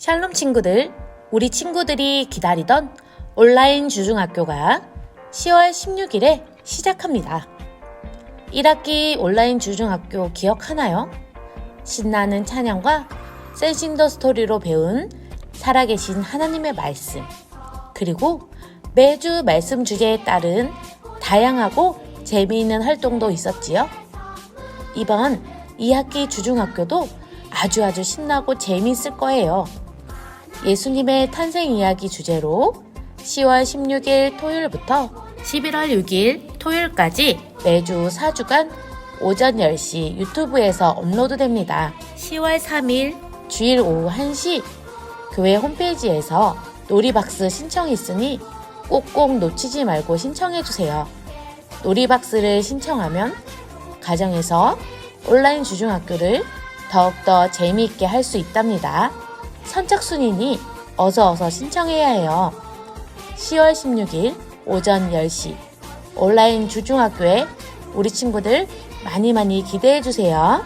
샬롬 친구들, 우리 친구들이 기다리던 온라인 주중학교가 10월 16일에 시작합니다. 1학기 온라인 주중학교 기억하나요? 신나는 찬양과 센싱더 스토리로 배운 살아계신 하나님의 말씀, 그리고 매주 말씀 주제에 따른 다양하고 재미있는 활동도 있었지요. 이번 2학기 주중학교도 아주 아주 신나고 재미있을 거예요. 예수님의 탄생 이야기 주제로 10월 16일 토요일부터 11월 6일 토요일까지 매주 4주간 오전 10시 유튜브에서 업로드됩니다. 10월 3일 주일 오후 1시 교회 홈페이지에서 놀이박스 신청이 있으니 꼭꼭 놓치지 말고 신청해주세요. 놀이박스를 신청하면 가정에서 온라인 주중학교를 더욱더 재미있게 할 수 있답니다. 선착순이니 어서 어서 신청해야 해요. 10월 16일 오전 10시 온라인 주중학교에 우리 친구들 많이 많이 기대해 주세요.